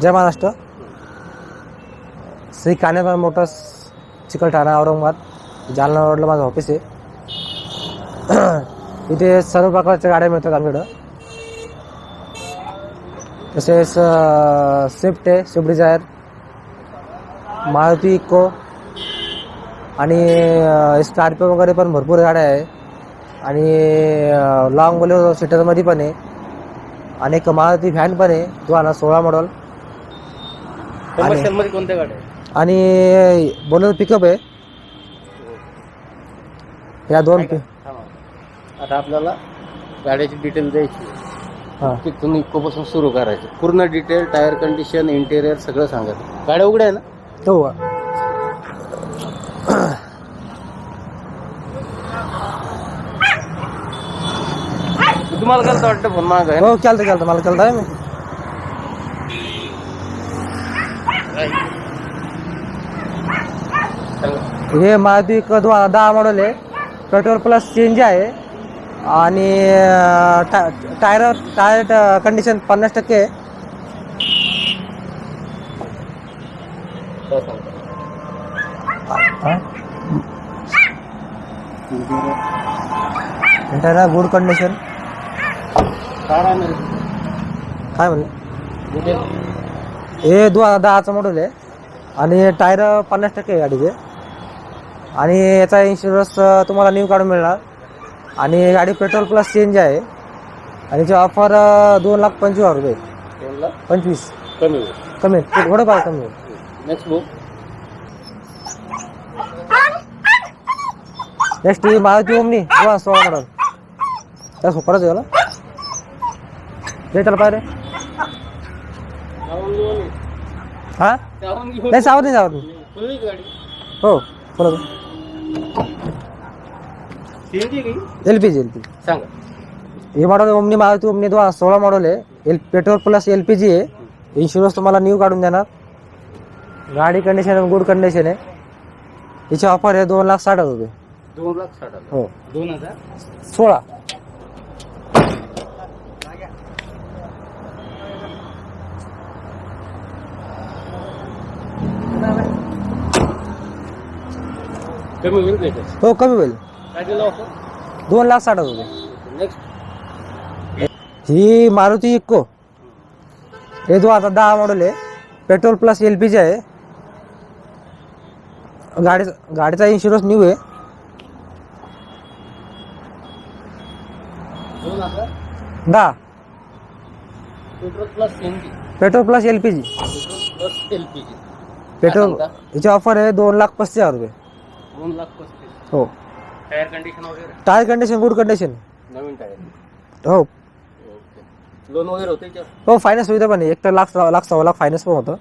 जय Maharashtra. Shri Kanyabai Motors Chikalthana Aurangabad Jalna रोडला माझं office आहे. इथे सर्व प्रकारच्या गाड्या मिळतात आमच्याकडं. तसेच स्विफ्ट आहे स्विफ्ट डिझायर मारुती इको आणि स्कॉर्पिओ वगैरे पण भरपूर गाड्या आहे. आणि लाँग बोलेरो सीटरमध्ये पण आहे. आणि एक मारुती व्हॅन पण आहे दोन हजार सोळा मॉडल कमर्शियलमध्ये कोणत्या गाड्या आहेत? आणि बोलेरो पिकअप आहे. या दोन थांबा. आता आपल्याला गाड्याची डिटेल द्यायची हां. की तुम्ही इकोपासून सुरू करायचं. पूर्ण डिटेल टायर कंडिशन इंटेरियर सगळं सांगायचं गाड्या उघड्या आहे ना? तो तुम्हाला कसं वाटतं? फोन माग आहे हो केलं केलं मला केलं आहे मी हे मारुती हजार दहा मॉडेल आहे. पेट्रोल प्लस चेंज आहे. आणि टा- टायर टायर कंडिशन पन्नास टक्के आहे. सांगा. टायर गुड कंडिशन काय म्हणले? हे दोन हजार दहाचं मॉडेल आहे. आणि टायर पन्नास टक्के आहे गाडीचे. आणि याचा इन्शुरन्स तुम्हाला न्यू काढून मिळणार. आणि गाडी पेट्रोल प्लस चेंज आहे. आणि याची ऑफर दोन लाख पंचवीस हजार रुपये. दोनला पंचवीस. कमी होईल कमी. थोडं पाहिजे कमी. नेक्स्ट बुक नेक्स्ट ही मारुती ओमनी. दोन हजार सोळा मॉडल त्या सुपरच ते त्याला पाहिजे हा? नाही सावध नाही गाडी. हो बोला L P G L P सांगा. हे मॉडेल ओमनी मारुती ओमनी सोळा मॉडेल आहे. L petrol plus L P G आहे. इन्शुरन्स तुम्हाला न्यू काढून देणार. गाडी कंडिशन गुड कंडिशन आहे. याची ऑफर आहे दोन लाख साठ हजार रुपये. दोन लाख साठ हजार. हो. दोन हजार? सोळा. कमी होईल हो कमी होईल. काय दिलं ऑफर दोन लाख साठ हजार रुपये. नेक्स्ट ही मारुती इक्को हे जो आता दहा मॉडेल आहे petrol plus L P G आहे. गाडी गाडीचा इन्शुरन्स न्यू आहे. दोन हजार दहा. Petrol plus petrol plus L P G petrol plus LPG petrol सांगता? याची ऑफर आहे दोन लाख पस्तीस हजार रुपये. दोन लाख पस्तीस. हो. टायर कंडिशन वगैरे? टायर कंडिशन गुड कंडिशन नवीन टायर हो. लोन वगैरे होते का? हो फायनान्स सुविधा पण आहे. एक तर लाख लाख सव्वा लाख फायनान्स पण होतं.